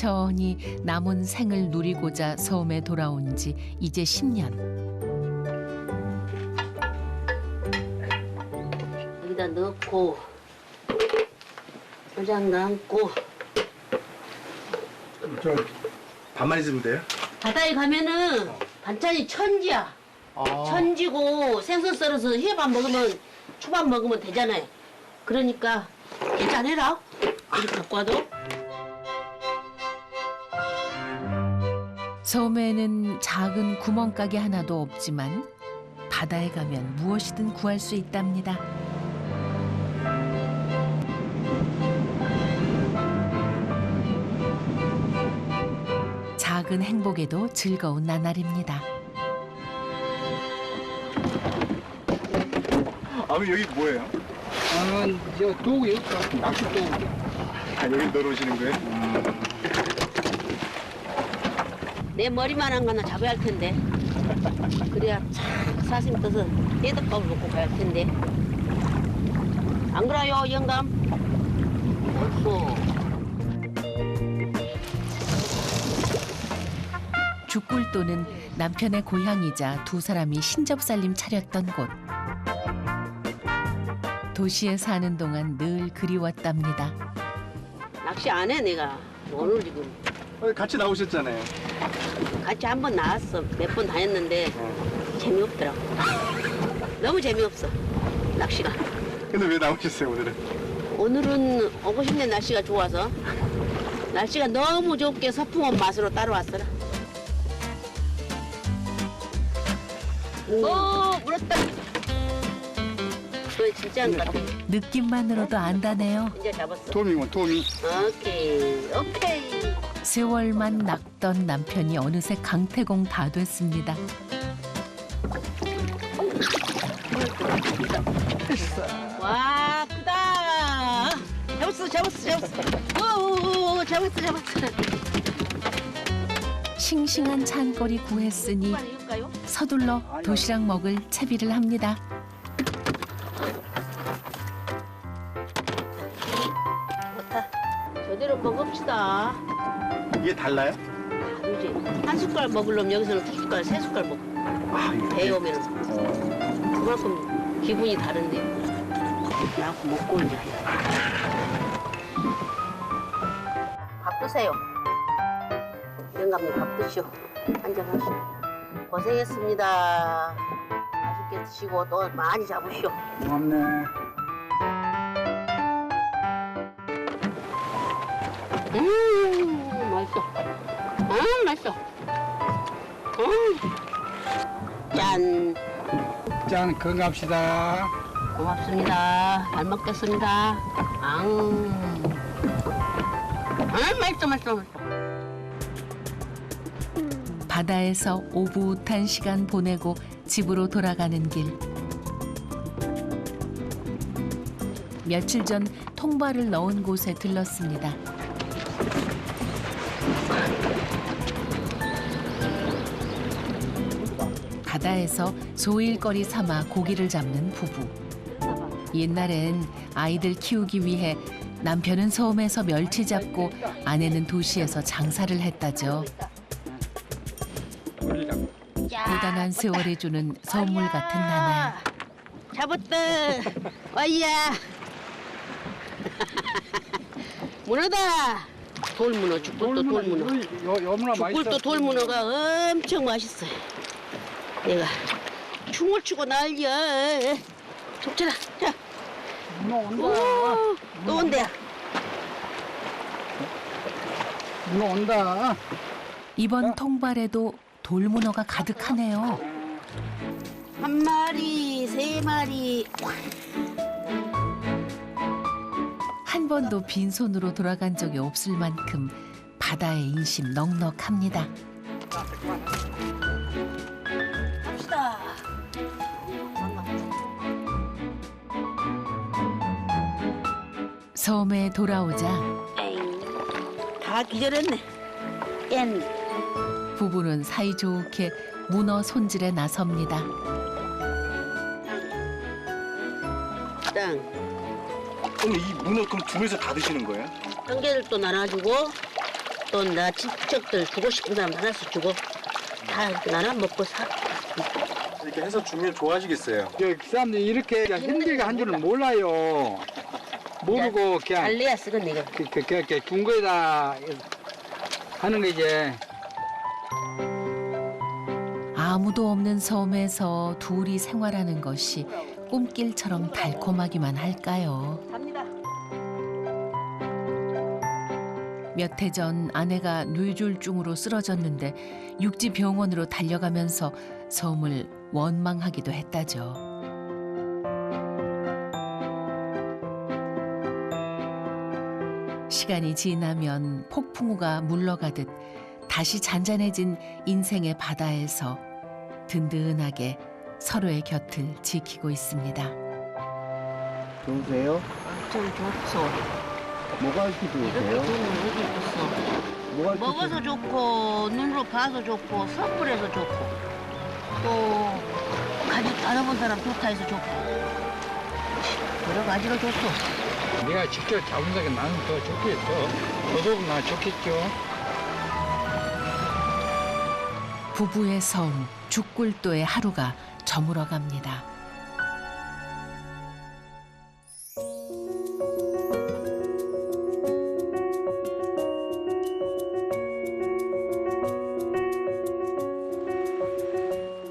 천천히 남은 생을 누리고자 섬에 돌아온 지 이제 10년. 여기다 넣고 도장 담고 저 반만 있으면 돼요? 바다에 가면은 반찬이 천지야. 아. 천지고 생선 썰어서 회밥 먹으면 초밥 먹으면 되잖아요. 그러니까 괜찮아라. 이렇게 갖고 와도 섬에는 작은 구멍가게 하나도 없지만 바다에 가면 무엇이든 구할 수 있답니다. 작은 행복에도 즐거운 나날입니다. 아버님 여기 뭐예요? 저는 저 도구 여기 낚시 도구. 아 여기 넣어놓으시는 거예요? 내 머리만한 거 하나 잡아야 할 텐데. 그래야 참 사심 떠서 애덕밥을 먹고 가야 할 텐데. 안 그래요, 영감? 옳소. 죽굴도는 남편의 고향이자 두 사람이 신접살림 차렸던 곳. 도시에 사는 동안 늘 그리웠답니다. 낚시 안 해, 내가. 오늘 지금. 어, 같이 나오셨잖아요. 같이 한 번 나왔어. 몇 번 다녔는데 재미없더라고. 너무 재미없어. 낚시가. 근데 왜 나오셨어요 오늘은? 오늘은 오고 싶네 날씨가 좋아서. 날씨가 너무 좋게 서풍온 맛으로 따라왔어라. 오, 물었다. 그거 진짜 안 같아. 느낌만으로도 안다네요. 이제 잡았어. 도미군 도미. 오케이, 오케이. 세월만 낚던 남편이 어느새 강태공 다 됐습니다. 와, 크다. 잡았어, 잡았어, 잡았어. 오, 오, 오, 잡았어, 잡았어. 싱싱한 찬거리 구했으니? 서둘러 도시락 먹을 채비를 합니다. 이게 달라요? 다르지. 한 숟갈 먹으려면 여기서는 두 숟갈, 세 숟갈 먹어. 아 이게. 오면 어. 그만큼 기분이 다른데. 나하고 먹고 이제. 밥 드세요. 영감님 밥 드시오. 한잔하시오. 고생했습니다. 맛있게 드시고 또 많이 잡으시오. 고맙네. 음, 맛있어. 음, 맛있어. 음. 짠. 짠 건강합시다. 고맙습니다. 잘 먹겠습니다. 앙. 음, 맛있어, 맛있어, 맛있어. 바다에서 오붓한 시간 보내고 집으로 돌아가는 길. 며칠 전 통발을 넣은 곳에 들렀습니다. 바다에서 소일거리 삼아 고기를 잡는 부부. 옛날엔 아이들 키우기 위해 남편은 섬에서 멸치 잡고 아내는 도시에서 장사를 했다죠. 고단한 세월이 주는 선물 같은 나날. 잡았다. 와이야. 문어다. 돌문어, 죽불도 돌문어. 죽불도 돌문어가 엄청 맛있어요. 내가 춤을 추고 난리야. 족쳐라. 자, 문어 온다. 오, 또 온대. 문어 온다. 이번 통발에도 돌문어가 가득하네요. 한 마리, 세 마리. 한 번도 빈손으로 돌아간 적이 없을 만큼 바다의 인심 넉넉합니다. 갑시다. 섬에 돌아오자 다 기절했네. 엔. 부부는 사이좋게 문어 손질에 나섭니다. 땅. 그럼 이 문어 그럼 두 분이서 다 드시는 거예요? 한 개를 또 나눠주고 또 나 친척들 주고 싶은 사람 하나씩 주고 다 나는 먹고 사. 이렇게 해서 주면 좋아하시겠어요. 저 사람들이 이렇게 힘들게 한 줄은 몰라요. 모르고 그냥 알래야 쓰건 내가. 그, 그, 그, 그, 둔 거에다 하는 거지. 아무도 없는 섬에서 둘이 생활하는 것이 꿈길처럼 달콤하기만 할까요? 갑니다. 몇 해 전 아내가 뇌졸중으로 쓰러졌는데 육지 병원으로 달려가면서 섬을 원망하기도 했다죠. 시간이 지나면 폭풍우가 물러가듯 다시 잔잔해진 인생의 바다에서 든든하게 서로의 곁을 지키고 있습니다. 좋으세요? 좀 좋소. 뭐가 이렇게 이렇게 좋으면 여기 있어. 뭐가 먹어서 좋고 눈으로 봐서 좋고 선물해서 좋고 또 가족 알아본 사람 좋다 해서 좋고 여러 가지로 좋소. 내가 직접 잡은 거니까 나는 더 좋겠어. 더더욱 나 좋겠죠. 부부의 섬 죽굴도의 하루가 저물어 갑니다.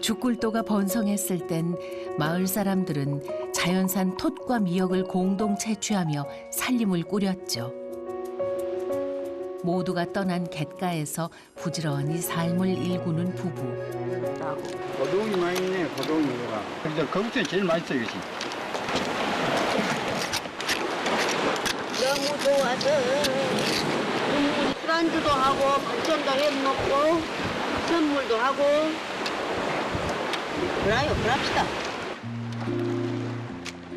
죽굴도가 번성했을 땐 마을 사람들은 자연산 톳과 미역을 공동 채취하며 살림을 꾸렸죠. 모두가 떠난 갯가에서 부지런히 삶을 일구는 부부. 고동이 많이 있네, 고동이가. 근데 거북이 제일 맛있어, 이것이. 너무 좋아서 음, 술안주도 하고 반찬도 해 먹고 선물도 하고 그래요 그럽시다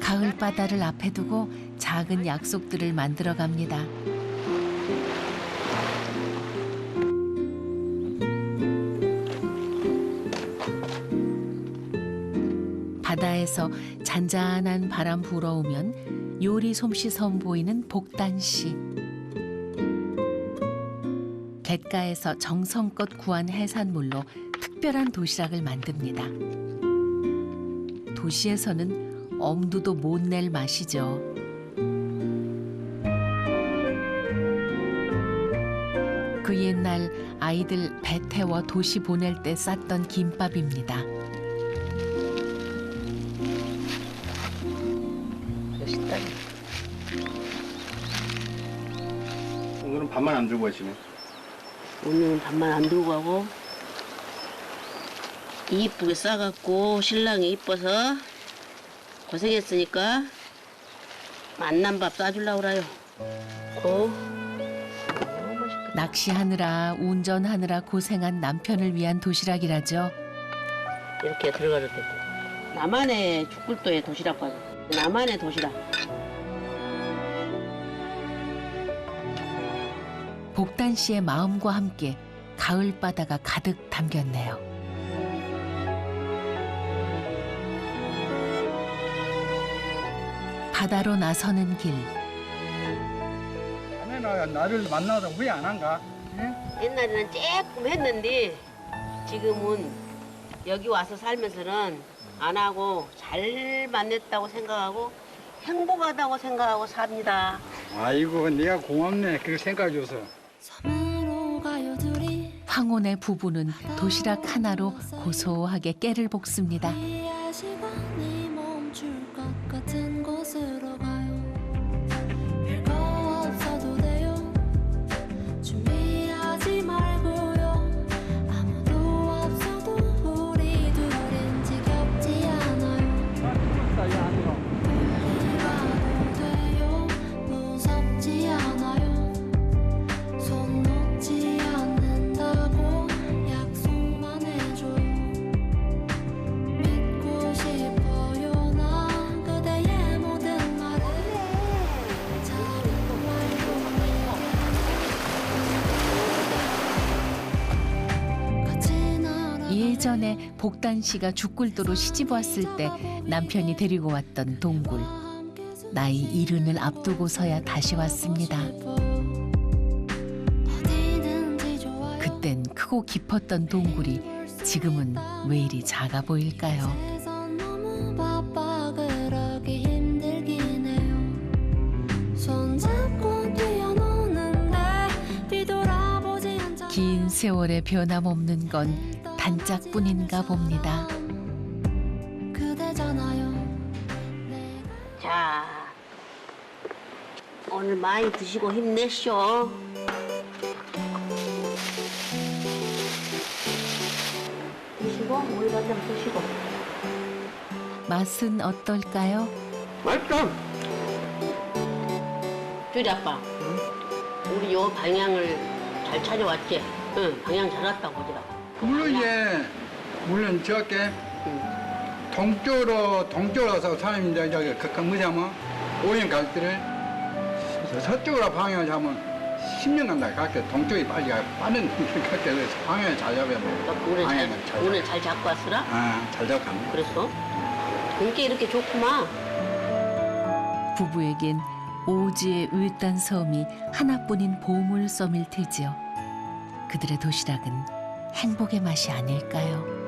가을 바다를 앞에 두고 작은 약속들을 만들어 갑니다. 바다에서 잔잔한 바람 불어오면 요리 솜씨 선보이는 복단 씨. 갯가에서 정성껏 구한 해산물로 특별한 도시락을 만듭니다. 도시에서는 엄두도 못 낼 맛이죠. 그 옛날 아이들 배 태워 도시 보낼 때 쌌던 김밥입니다. 멋있다 오늘은 밥만 안 들고 가시네. 오늘은 밥만 안 들고 가고 이쁘게 싸갖고 신랑이 이뻐서 고생했으니까 만난 밥 싸주려고 그래요. 고. 낚시하느라 운전하느라 고생한 남편을 위한 도시락이라죠. 이렇게 들어가도 되고. 나만의 죽굴도의 도시락 봐요. 나만의 도시락. 복단 씨의 마음과 함께 가을 바다가 가득 담겼네요. 바다로 나서는 길. 자네는 나를 만나서 후회 안 한가? 응? 옛날에는 조금 했는데 지금은 여기 와서 살면서는 안 하고 잘 만났다고 생각하고 행복하다고 생각하고 삽니다. 아이고, 내가 고맙네. 그렇게 생각해줘서. 섬으로 가요 둘이 황혼의 부부는 도시락 하나로 고소하게 깨를 볶습니다. 이해 멈출 것 같은 곳으로 예전에 복단 씨가 죽굴도로 시집 왔을 때 남편이 데리고 왔던 동굴. 나이 이른을 앞두고서야 다시 왔습니다. 어디든 크고 깊었던 동굴이 지금은 왜 이리 작아 보일까요? 긴 세월의 변함없는 건 단짝뿐인가 봅니다. 그대잖아요 자, 오늘 많이 드시고 힘내쇼. 드시고 우리 반장 드시고. 맛은 어떨까요? 맛있어. 쭈리 아빠, 우리 요 방향을 잘 찾아왔지? 응, 방향 잘 왔다고 보더라. 물론 이제 물론 저게 동쪽으로 동쪽으로서 사람이 이제 저기 그, 그 뭐냐면 오행 갈 때를 서쪽으로 방향을 잡으면 10년 간다. 갈게 동쪽이 빨리 가. 빠른 갈게 그래서 방향을 잘 잡으면 오늘 방향을 잘, 오늘 잘 잡고 왔으라? 아, 잘 잡았네. 그랬어? 그게 이렇게 좋구만. 부부에겐 오지의 외딴 섬이 하나뿐인 보물 섬일 테지요. 그들의 도시락은 행복의 맛이 아닐까요?